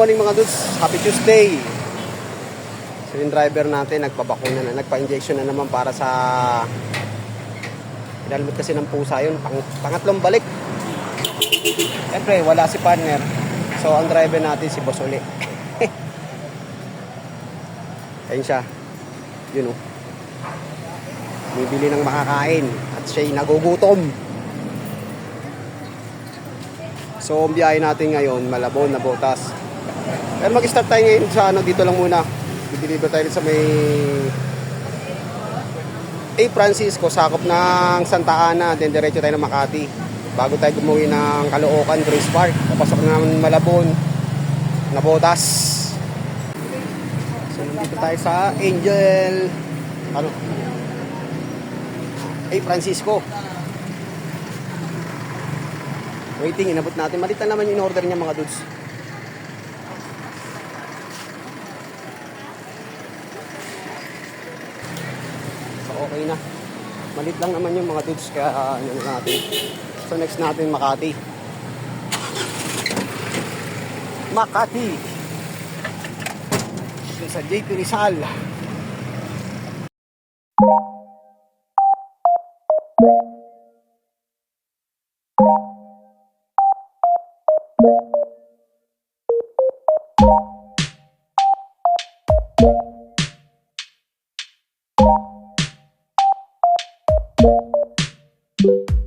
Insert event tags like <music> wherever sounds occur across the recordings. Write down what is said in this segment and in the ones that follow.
morning mga dudes. Happy Tuesday. So yung driver natin nagpabakuna na, nagpa-injection na naman para sa Pinalmot kasi ng pusa yun, pang, pangatlong balik. Siyempre, wala si partner. So ang driver natin si Boss Uli. <laughs> Ayun siya. Yun oh. Bibili ng makakain at siya'y nagugutom. So, ang biyahe natin ngayon, Malabon na Botas. Pero mag-start tayo ngayon sa ano, dito lang muna. Dideliver tayo sa may A. Francisco, sakop ng Santa Ana, then diretso tayo ng Makati. Bago tayo gumuwi ng Caloocan, Grace Park. Papasok na ng Malabon, na Botas. So, nandito tayo sa Angel, ano, A. Francisco. Waiting, inabot natin. Malit na naman yung order niya mga dudes. So, okay na. Malit lang naman yung mga dudes kaya uh, ano na natin. So, next natin Makati. Makati. Sa JP Rizal. you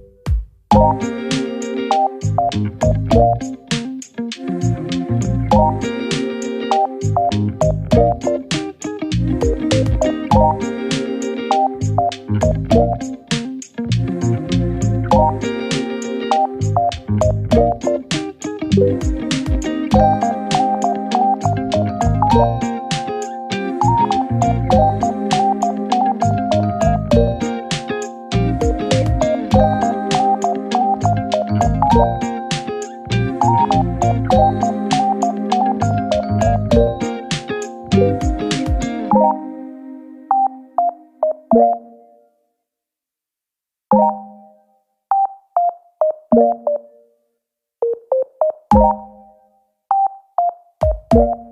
Next,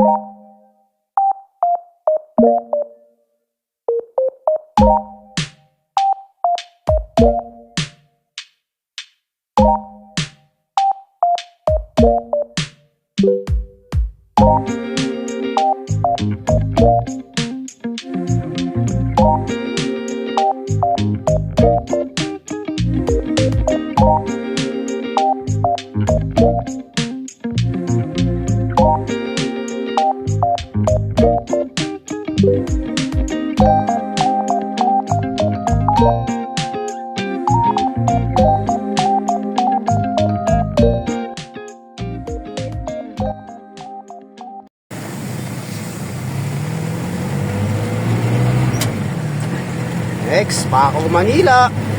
you Manila.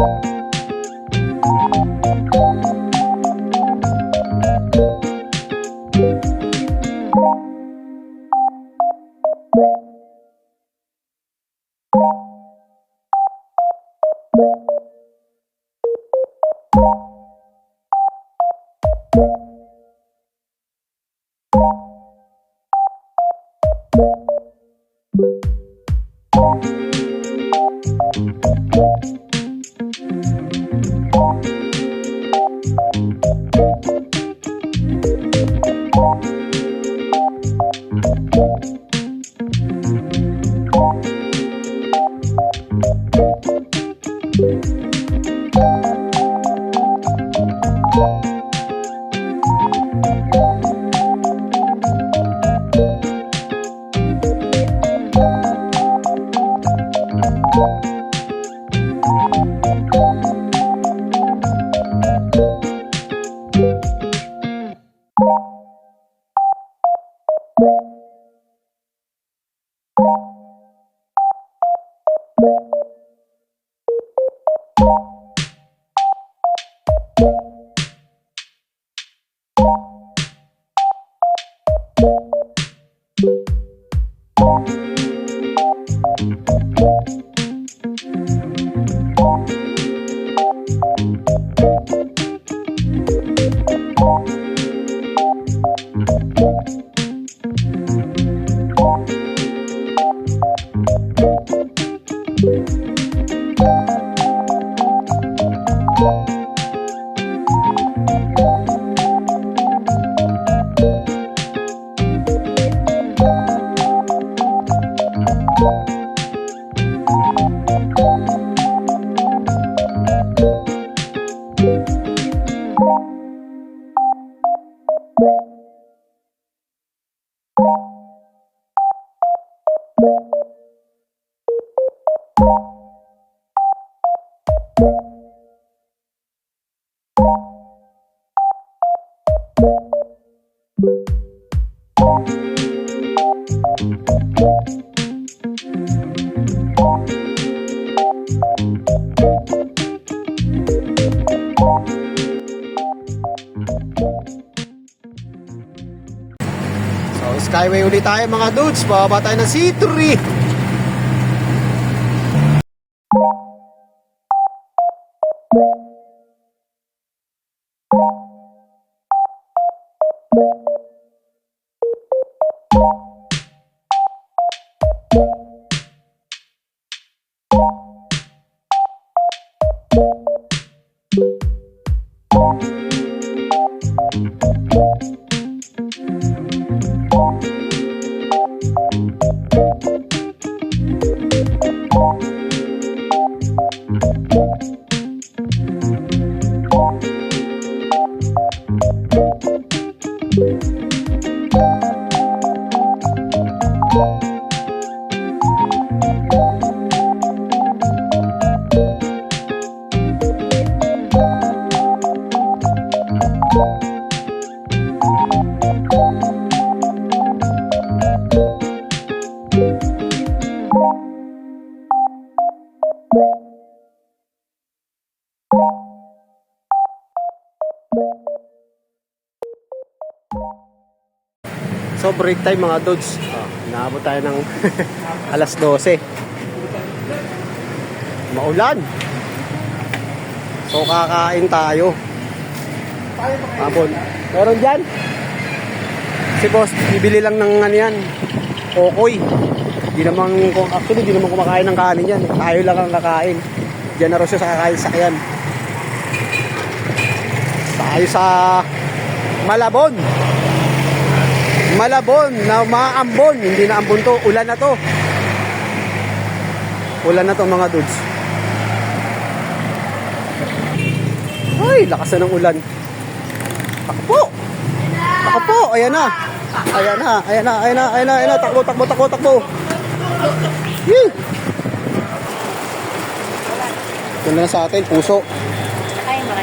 Bye. So, dudes. Bababa tayo ng C3. So break time mga dudes. Oh, naabot tayo ng <laughs> alas 12. Maulan. So kakain tayo. Hapon. Meron dyan? Si boss, bibili lang ng ano yan. Okoy. Di naman, actually, di naman kumakain ng kanin yan. Tayo lang ang kakain. Generous siya sa kakain sa yan. Tayo sa Malabon. Malabon na maambon, hindi na ambon to, ulan na to. Ulan na to mga dudes. Ay, lakas na ng ulan. Takbo! Takbo! Ayan na! Ayan na, ayan na, ayan na, ayan na, ayan na, takbo, takbo, takbo, takbo. Yee! Ito na sa atin, puso.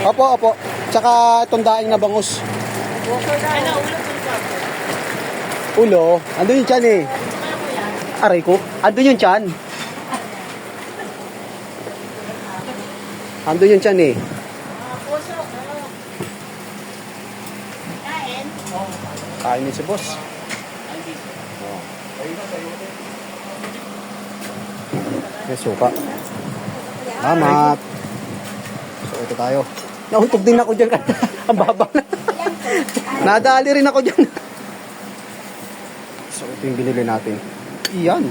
Opo, opo. Tsaka itong daing na bangus. Ano, Ulo, ulo andun yung tiyan eh. Aray ko, andun yung tiyan. Andun yung tiyan eh. Kain. Din si boss. May suka. Salamat. Ito tayo. Nauntog din ako dyan. <laughs> Ang baba na. Nadali rin ako dyan. So, ito yung binili natin. Iyan.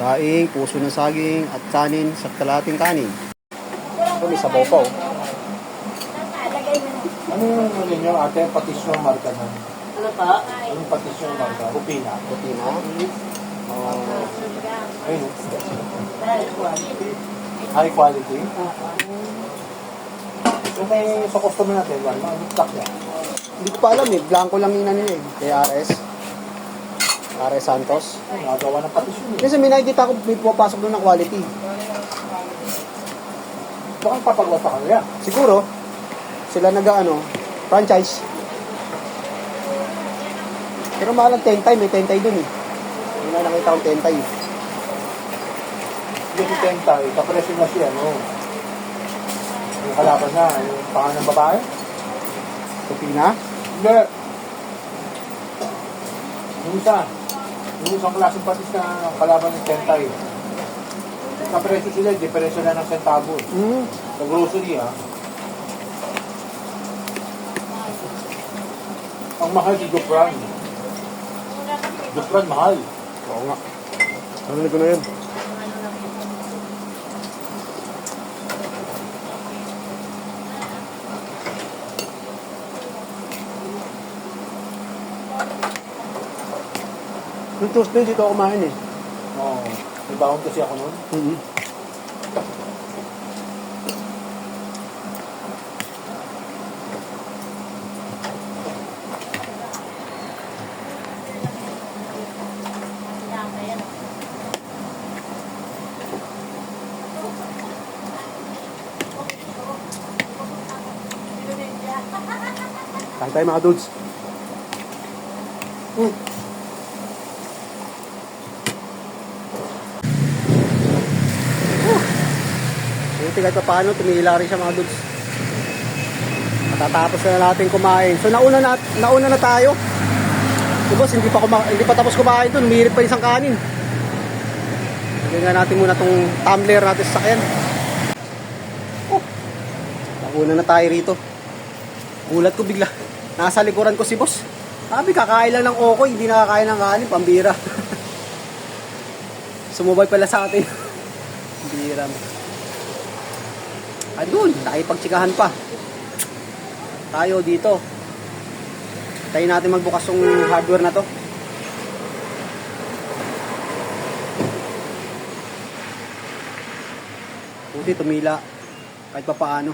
Daing, puso ng saging, at kanin sa kalating kanin. Ito, may sabaw pa, oh. Ano yung ano nyo, ate, patisyo marka na? Ano pa? Anong patisyo marka? Rupina. Puti na. Oh, Ayun. High quality. So may sa customer natin, ano stock niya? hindi ko pa alam eh. Blanco lang yung ano nila eh. Kay RS Santos. Nagawa ng patisyo niya. Kasi may nakikita ko, may pumapasok doon ng quality. Baka papagawa sa kanila. Siguro, sila nag ano, franchise. Pero mahal ang tentay, may tentay dun eh. Hindi na nakita akong tentay. Yung si Tentay, kapresyo na siya, no? Yung kalaban na, yung pangalan ng babae? Kupina. Hindi. Yung isa, yung isang klaseng patis na kalaban ng Tentay. Kapresyo sila, diferensya na ng centavo. eh. Hmm. Sa grocery, ha? Ang mahal si Dupran. Dupran, mahal. Oo nga. Narinig ko na yun. Yung Tuesday dito ako kumain eh. Oo. May baon kasi ako noon. Mm-hmm. Kain tayo mga dudes. Buti kahit pa paano, tumila rin siya mga dudes. Matatapos na natin kumain. So nauna na, nauna na tayo. Boss, hindi pa, kuma, hindi pa tapos kumain doon. Umihirit pa isang kanin. Lagyan nga natin muna tong tumbler natin sa sakyan. Oh, nauna na tayo rito. Gulat ko bigla. Nasa likuran ko si boss. Sabi, kakain lang ng okoy, hindi nakakain ng kanin, pambira. <laughs> Sumubay pala sa atin. <laughs> Pambira. Ayun, nakipagtsikahan pa. Tayo dito. Tayo natin magbukas yung hardware na to. Buti tumila. Kahit pa paano.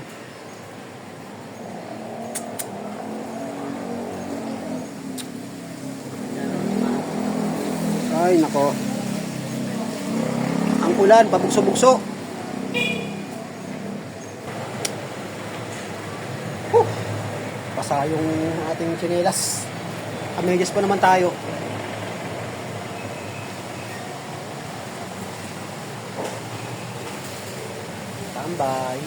Ay, nako. Ang ulan, pabukso-bukso. Basa yung ating tsinelas. Amedyas pa naman tayo. Tambay.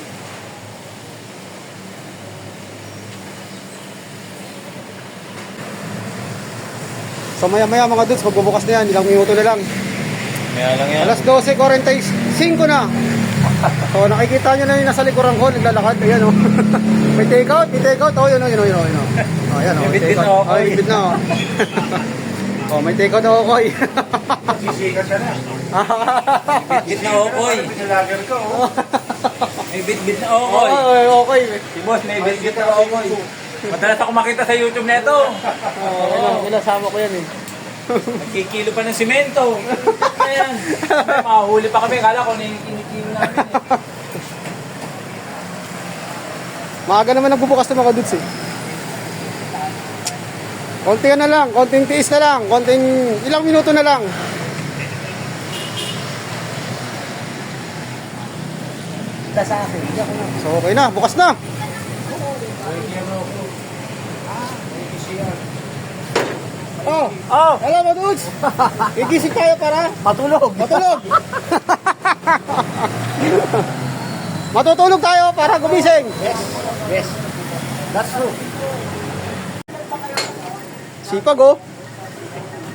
So maya maya mga dudes, magbubukas na yan. Ilang minuto na lang. Kaya lang Alas 12.45 na. So <laughs> nakikita nyo na yung nasa likuran ko, naglalakad. Ayan o. <laughs> may take out, may take out. Oh, yun o, yun o, yun o. Yun o. Oh, ayan o. Bitbit take na out. Oh, bitbit na o. oh, may take out ako eh. <laughs> Sisikat ka na. Bit na okoy. Pinalager ka, oh. May bit-bit na Oo, okoy. oh, okay. Si boss, may bit-bit na okoy. Madalas ako makita sa YouTube neto. Oh, ilang, ilang sama ko yan eh. Nagkikilo pa ng simento. Ayan. May Mahuli pa kami. Kala ko na yung kinikilo namin. eh. Maaga naman nagbubukas ng mga dudes eh. Konti na lang, konting tiis na lang, konting ilang minuto na lang. sa akin. Hindi ako na. So okay na, bukas na. Oh, Oh! hello mga dudes. <laughs> Gigising tayo para Matulog. matulog. <laughs> Matutulog tayo para gumising. Yes. Yes. That's true. Sipag oh.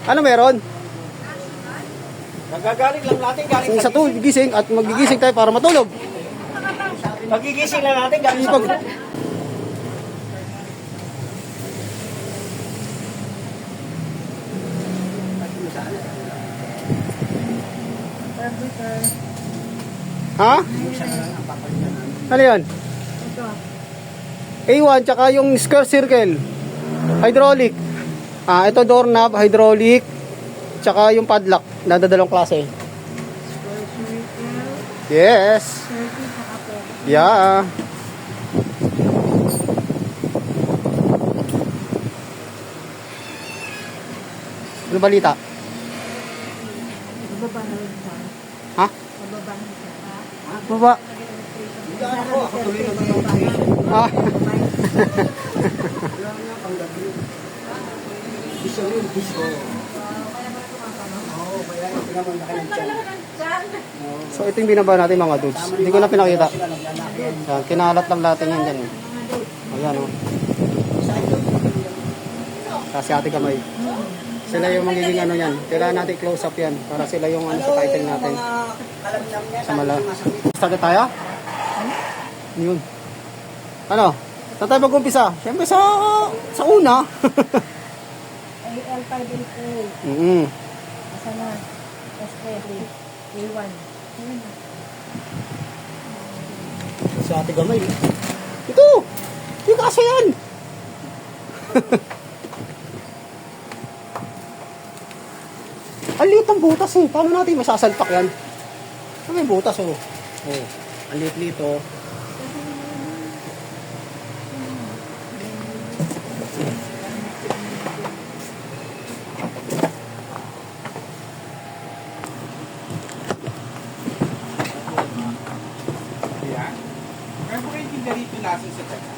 Ano meron? Nagagaling lang natin galing Kung isa to, gigising at magigising tayo para matulog. Magigising lang natin gamit sa Pag- Ha? Ano yan? A1 tsaka yung square circle. Hydraulic. Ah, ito doorknob, hydraulic. Tsaka yung padlock. Nadadalong klase. Yes. Yeah. Ano balita? Baba. Ah. Gusto rin, gusto. So ito yung binaba natin mga dudes. Hindi ko na pinakita. Yan. Kinalat lang natin yan dyan. eh. Ayan o. Kasi ate kamay. Sila yung magiging ano yan. Kailangan natin close up yan. Para sila yung ano sa title natin. Sa mala. Start tayo? Yun. Ano? Saan tayo mag-umpisa? Siyempre sa, sa una. AL588. mm Asa na? S3. A1. Sa ate gamay. Ito! Yung kasi yan! Ang liit ng butas eh. Paano natin masasalpak yan? Ano may butas oh. Oh. Ang liit-liit oh. Yan. Kaya po kayo hindi rito nasin sa taga.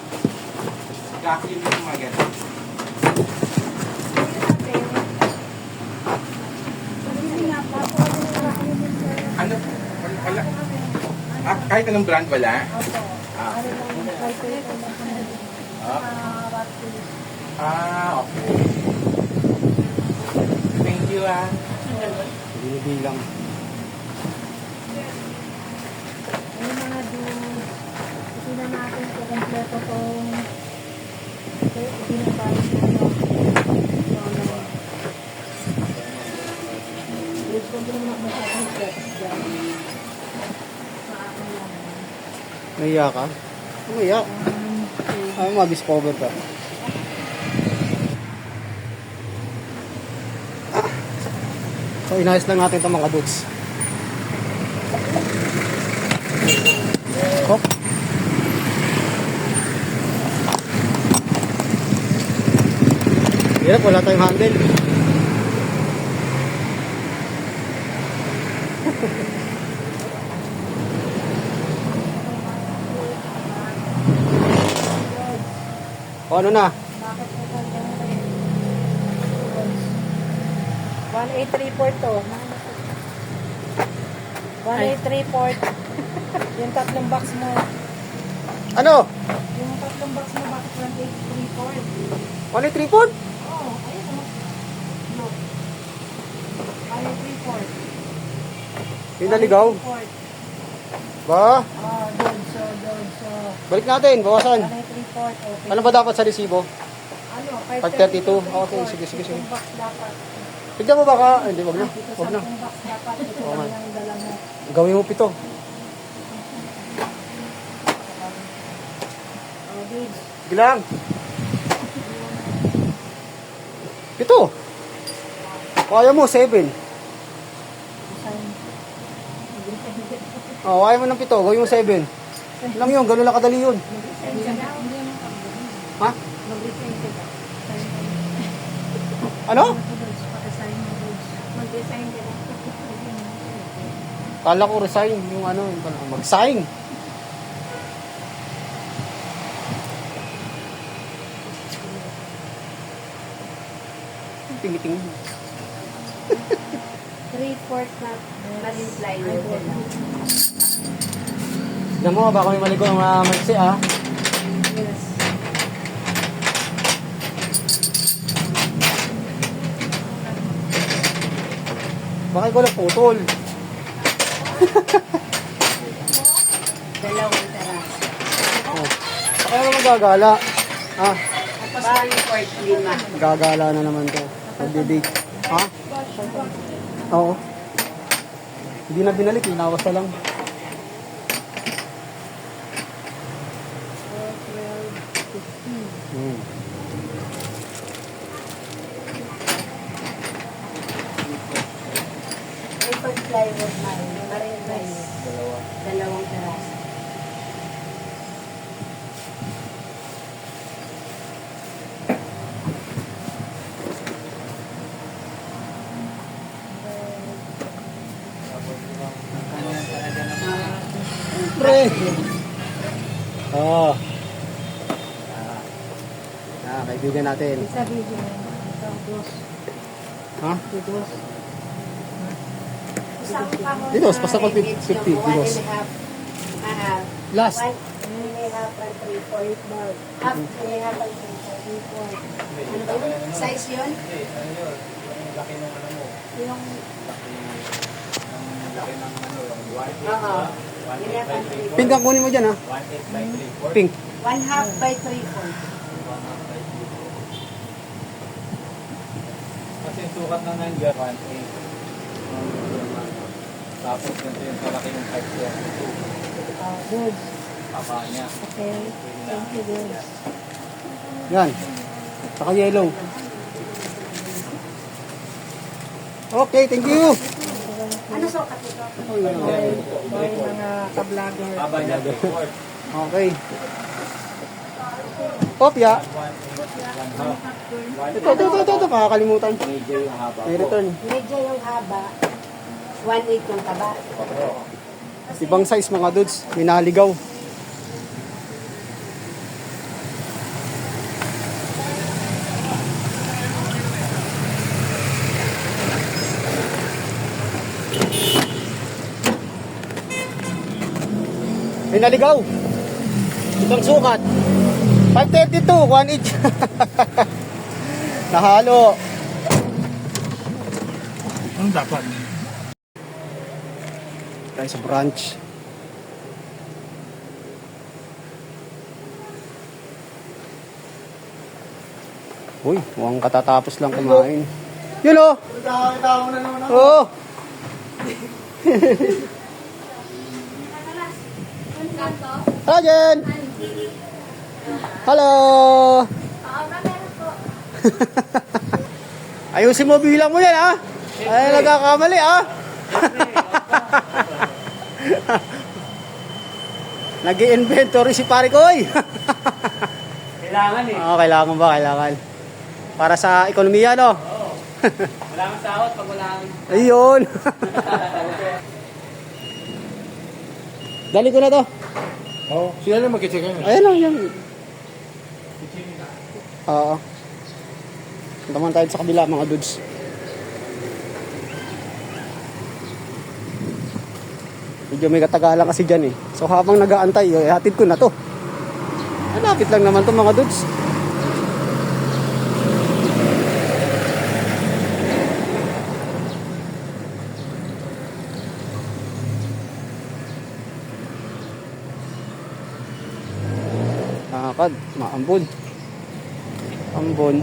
Vacuum yung mga ganun. Ano? Wala. Ah, kahit anong brand wala? Ah. Ah. Ah, okay. Thank you ah. Binibilang. Ay, mga dudes. Ito na natin kung kompleto tong. Dudes, kung hindi mo na masyadong stress dyan. Sa akin lang. Naiya ka? Naiya. Ay, ma-discover ka. Ah. So, inayos lang natin itong mga dudes. Hop. Hirap, wala tayong handle. O ano na? Bakit mo kung 1834 to. 1834. yung tatlong box mo. Ano? Yung tatlong box mo, bakit 1834? Ano yung tripod? Oo, ayun o. Look. 1834. Yung naligaw? 1834. Ba? Ah, doon, so, doon, so. Balik natin, bawasan. 1834, okay. Ano ba dapat sa resibo? Ano, 532? Okay, sige, sige, sige. Tignan mo baka, ah, hindi, wag na. Dito Wag na. Oo nga. Gawin mo pito. Oh, babes. Sige lang. Pito. Kaya mo, seven. Oh, kaya mo ng pito, gawin mo seven. Lang yun, ganun lang kadali yun. Ha? Ano? Mag-resign ka na. Kala ko resign, yung ano, yung pala, mag-sign. Tingiting. Three-fourth na. Flyer. Tignan mo, baka may maligo ng mga magsi ah. Yes. Baka ko lang putol. Dalawang taras. gagala. Ah, part lima. gagala na naman to. Magdi-date. Ha? Oo. Hindi na binalik, inawas na lang. Hmm. Paper plywood man. Parang plywood. Dalawang peraso. Pre! Oo. Ah, kaibigan natin. Sa video. Ito, dos. Ha? Dos. Isang kahon Dito, na basta image 50, yung dilos. One and a half. Ah, Last. Ano? Size yun? Laki ng ano mo. Yung... Laki, ng ano, yung 1 Oo. Pink ang kunin mo dyan ha. 1 by 3 4 Pink. One half by three fourth. Kasi yung sukat ng nandiyan, 1 Tapos ganito yung kalaki yung height niya. Ah, dos. Papa niya. Okay. Thank you, dos. Yan. Saka yellow. Okay, thank you. Ano sukat ito? Bye mga ka-vlogger. Haba niya 3 4 Okay. Kopya. Ito, ito, ito, ito, ito. Makakalimutan. Medyo yung haba May return. Medyo yung haba. One eight yung taba. Ibang size mga dudes. May naligaw. May naligaw. Ibang sukat. 532, 1 each. <laughs> Nahalo. Ang dapat? Tayo sa branch. Uy, mukhang katatapos lang kumain. Yun o! Nakakita mo na naman Oo! <laughs> Hello, Jen! <laughs> Hello! Ayusin mo bilang mo yan, ha? Ay, nagkakamali, ha? <laughs> nag inventory si pare ko, oy. <laughs> Kailangan eh. Oo, kailangan ba? Kailangan. Para sa ekonomiya, no? Wala kang sahot pag wala kang... Ayun. Dali ko na to. Oo. Sila na mag-check yun. Ayan lang yan. Oo. Punta man tayo sa kabila mga dudes. Medyo may katagalan kasi dyan eh. So habang nag-aantay, eh, hatid ko na to. Malapit lang naman to mga dudes. Maambon. Ambon.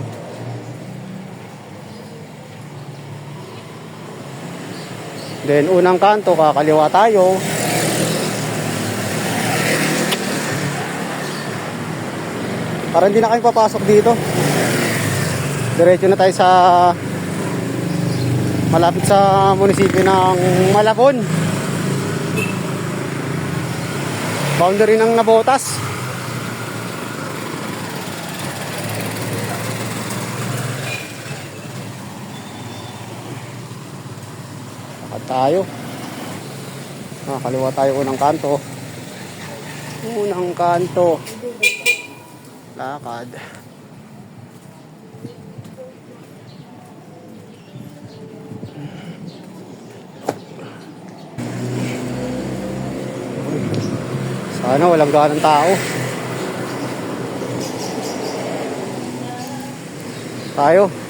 Then unang kanto, kakaliwa tayo. Para hindi na kayo papasok dito. Diretso na tayo sa malapit sa munisipyo ng Malabon. Boundary ng Nabotas. Tayo. Ah, kaliwa tayo unang kanto. Unang kanto. Lakad. Sana walang ganang tao. Tayo.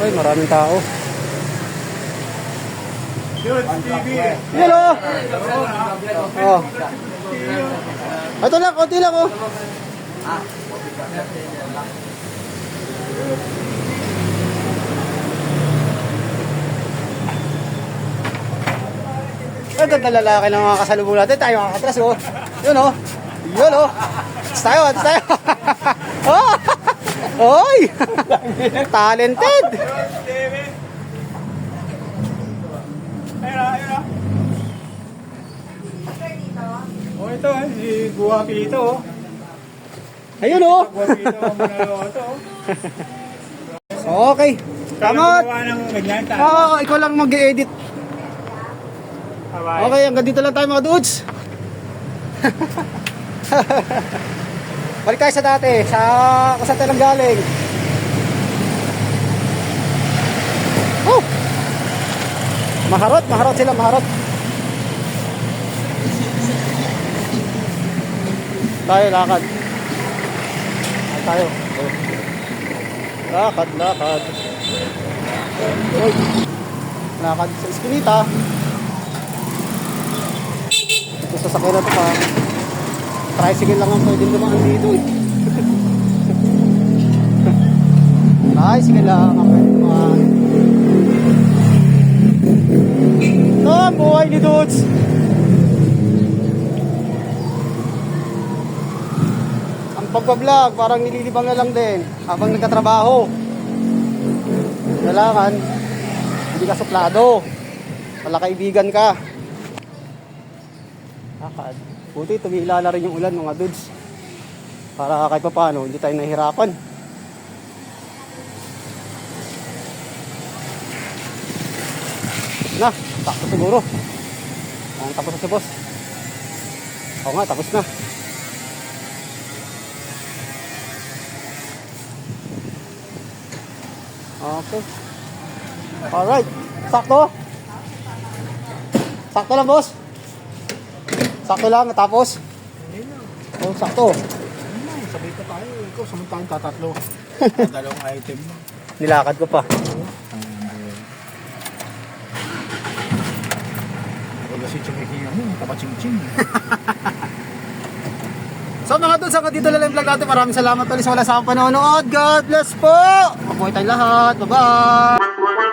Ay, maraming tao. Yan o. Oh. Ito lang, konti lang oh. Ang ganda lalaki ng mga kasalubong natin. Tayo makakatras oh. Yun oh. Yun oh. Tayo, tayo. <laughs> oh! Oy! <laughs> Talented! Oh, ito, eh, si Guwapito. oh. Ayun oh. Manalo ito. Okay. Salamat. Gawa ng ganyan. ta- Oo, ikaw lang mag-edit. Okay, hanggang dito lang tayo mga dudes. <laughs> Balik tayo sa dati, sa kung saan tayo galing. Oh! Maharot, maharot sila, maharot. Tayo, lakad. Ay, tayo. Lakad, lakad. Uy. Lakad sa iskinita. Ito sa na to pa. Tricycle lang ang pwede dumaan dito eh. <laughs> Tricycle lang ang pwede dumaan. Ito ang buhay ni Dudes. Ang pagbablog, parang nililibang na lang din habang nagkatrabaho. Kailangan, hindi ka suplado. Wala kaibigan ka. Lakad. Buti tumila na rin yung ulan mga dudes. Para kahit pa paano, hindi tayo nahihirapan. Na, takto siguro. Ah, tapos na si boss. Oo nga, tapos na. Okay. Alright. Sakto? Sakto lang, boss? Sakto lang, tapos? Oh, sakto. Sabay pa tayo. Ikaw, samantalang tatatlo. <laughs> Dalawang item. Nilakad ko pa. Wala si Chumihinga mo. Kapaching-ching. <laughs> So mga dudes, hanggang dito lang yung vlog natin. Maraming salamat ulit sa wala sa panonood. God bless po! Mabuhay tayong lahat. Bye-bye!